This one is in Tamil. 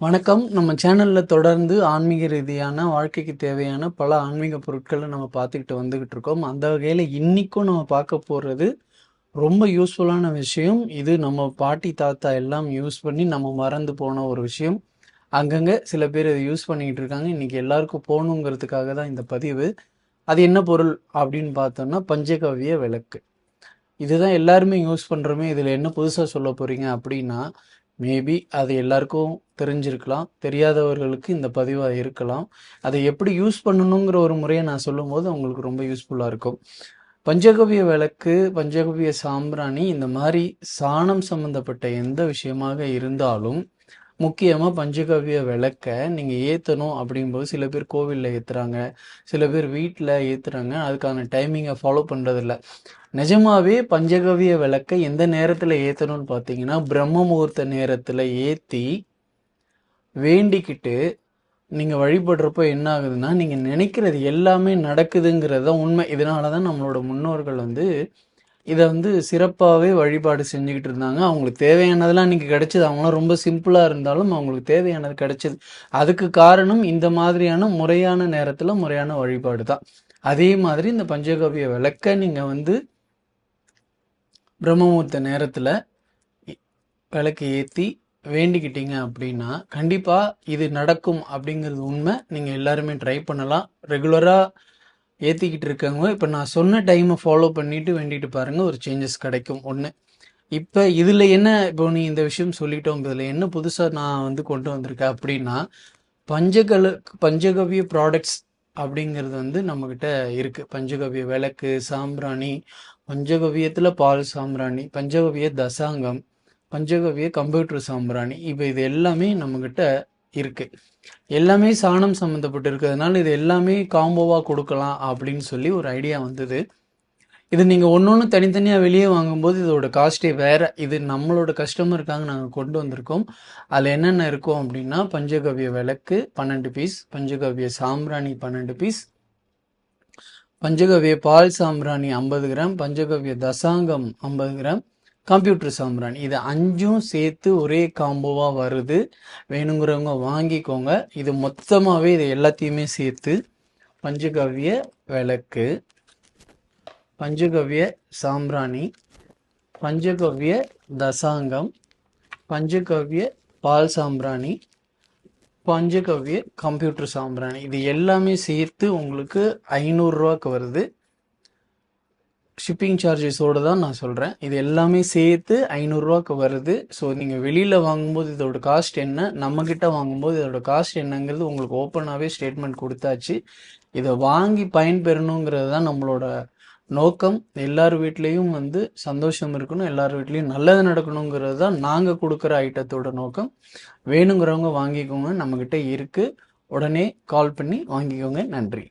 வணக்கம். நம்ம சேனல்ல தொடர்ந்து ஆன்மீக ரீதியான வாழ்க்கைக்கு தேவையான பல ஆன்மீக பொருட்களை நம்ம பார்த்துக்கிட்டு வந்துகிட்டு இருக்கோம். அந்த வகையில் இன்னைக்கும் நம்ம பார்க்க போறது ரொம்ப யூஸ்ஃபுல்லான விஷயம். இது நம்ம பாட்டி தாத்தா எல்லாம் யூஸ் பண்ணி நம்ம மறந்து போன ஒரு விஷயம். அங்கங்க சில பேர் இதை யூஸ் பண்ணிக்கிட்டு இருக்காங்க. இன்னைக்கு எல்லாருக்கும் போகணுங்கிறதுக்காக தான் இந்த பதிவு. அது என்ன பொருள் அப்படின்னு பார்த்தோம்னா பஞ்சகவிய விளக்கு. இதுதான் எல்லாருமே யூஸ் பண்ணுறோமே இதில் என்ன புதுசாக சொல்ல போகிறீங்க அப்படின்னா மேபி அது எல்லாருக்கும் தெரிஞ்சிருக்கலாம். தெரியாதவர்களுக்கு இந்த பதிவாக இருக்கலாம். அதை எப்படி யூஸ் பண்ணணுங்கிற ஒரு முறையை நான் சொல்லும்போது அவங்களுக்கு ரொம்ப யூஸ்ஃபுல்லாக இருக்கும். பஞ்சகவிய விளக்கு பஞ்சகவிய சாம்பிராணி இந்த மாதிரி சாணம் சம்மந்தப்பட்ட எந்த விஷயமாக இருந்தாலும் முக்கியமாக பஞ்சகவ்ய விளக்கை நீங்கள் ஏற்றணும் அப்படிங்கும்போது சில பேர் கோவிலில் ஏற்றுறாங்க சில பேர் வீட்டில் ஏற்றுறாங்க அதுக்கான டைமிங்கை ஃபாலோ பண்ணுறதில்ல நிஜமாவே பஞ்சகவ்ய விளக்கை எந்த நேரத்தில் ஏற்றணும்னு பார்த்தீங்கன்னா பிரம்ம முகூர்த்த நேரத்தில் ஏற்றி வேண்டிக்கிட்டு நீங்கள் வழிபடுறப்போ என்ன ஆகுதுன்னா நீங்கள் நினைக்கிறது எல்லாமே நடக்குதுங்கிறது தான் உண்மை. இதனால தான் நம்மளோட முன்னோர்கள் வந்து இதை வந்து சிறப்பாகவே வழிபாடு செஞ்சுக்கிட்டு இருந்தாங்க. அவங்களுக்கு தேவையானதெல்லாம் இன்னைக்கு கிடைச்சது. அவங்களாம் ரொம்ப சிம்பிளாக இருந்தாலும் அவங்களுக்கு தேவையானது கிடைச்சது. அதுக்கு காரணம் இந்த மாதிரியான முறையான நேரத்தில் முறையான வழிபாடு தான். அதே மாதிரி இந்த பஞ்சகவிய விளக்க நீங்கள் வந்து பிரம்மமூர்த்த நேரத்தில் விளக்கு ஏற்றி வேண்டிக்கிட்டீங்க அப்படின்னா கண்டிப்பாக இது நடக்கும் அப்படிங்கிறது உண்மை. நீங்கள் எல்லாருமே ட்ரை பண்ணலாம். ரெகுலராக ஏற்றிக்கிட்டு இருக்கவங்க இப்போ நான் சொன்ன டைமை ஃபாலோ பண்ணிட்டு வேண்டிட்டு பாருங்கள் ஒரு சேஞ்சஸ் கிடைக்கும் ஒன்று இப்போ இதில் என்ன இப்போ நீ இந்த விஷயம் சொல்லிட்டோம் இதில் என்ன புதுசாக நான் வந்து கொண்டு வந்திருக்கேன் அப்படின்னா பஞ்சகல பஞ்சகவ்ய ப்ராடக்ட்ஸ் அப்படிங்கிறது வந்து நம்மக்கிட்ட இருக்குது பஞ்சகவ்ய விளக்கு சாம்பிராணி பஞ்சகவியத்தில் பால் சாம்பிராணி பஞ்சகவ்ய தசாங்கம் பஞ்சகவ்ய கம்ப்யூட்டர் சாம்பிராணி இப்போ இது எல்லாமே நம்மக்கிட்ட இருக்கு. எல்லாமே சாணம் சம்மந்தப்பட்டு இருக்கிறதுனால இது எல்லாமே காம்போவாக கொடுக்கலாம் அப்படின்னு சொல்லி ஒரு ஐடியா வந்தது. இது நீங்கள் ஒன்று ஒன்று தனித்தனியாக வெளியே வாங்கும்போது இதோட காஸ்ட்டே வேறு. இது நம்மளோட கஸ்டமருக்காக நாங்கள் கொண்டு வந்திருக்கோம். அதில் என்னென்ன இருக்கும் அப்படின்னா பஞ்சகவ்ய விளக்கு பன்னெண்டு பீஸ் பஞ்சகவ்ய சாம்பிராணி பன்னெண்டு பீஸ் பஞ்சகவ்ய பால் சாம்பிராணி ஐம்பது கிராம் பஞ்சகவ்ய தசாங்கம் ஐம்பது கிராம் கம்ப்யூட்டர் சாம்பிராணி. இது அஞ்சும் சேர்த்து ஒரே காம்போவாக வருது. வேணுங்கிறவங்க வாங்கிக்கோங்க. இது மொத்தமாகவே இது எல்லாத்தையுமே சேர்த்து பஞ்சகவ்ய விளக்கு பஞ்சகவ்ய சாம்பிராணி பஞ்சகவ்ய தசாங்கம் பஞ்சகவ்ய பால் சாம்பிராணி பஞ்சகவ்ய கம்ப்யூட்டர் சாம்பிராணி. இது எல்லாமே சேர்த்து உங்களுக்கு ஐநூறுரூவாக்கு வருது. ஷிப்பிங் சார்ஜஸோடு தான் நான் சொல்கிறேன் இது எல்லாமே சேர்த்து ஐநூறுரூவாக்கு வருது. ஸோ நீங்கள் வெளியில் வாங்கும்போது இதோட காஸ்ட் என்ன? நம்மக்கிட்ட வாங்கும்போது இதோட காஸ்ட் என்னங்கிறது உங்களுக்கு ஓப்பனாகவே ஸ்டேட்மெண்ட் கொடுத்தாச்சு. இதை வாங்கி பயன்பெறணுங்கிறது தான் நம்மளோட நோக்கம். எல்லார் வீட்லேயும் வந்து சந்தோஷம் இருக்கணும். எல்லார் வீட்லேயும் நல்லது நடக்கணுங்கிறது தான் நாங்கள் கொடுக்குற ஐட்டத்தோட நோக்கம். வேணுங்கிறவங்க வாங்கிக்கோங்க. நம்மக்கிட்ட இருக்குது உடனே கால் பண்ணி வாங்கிக்கோங்க. நன்றி.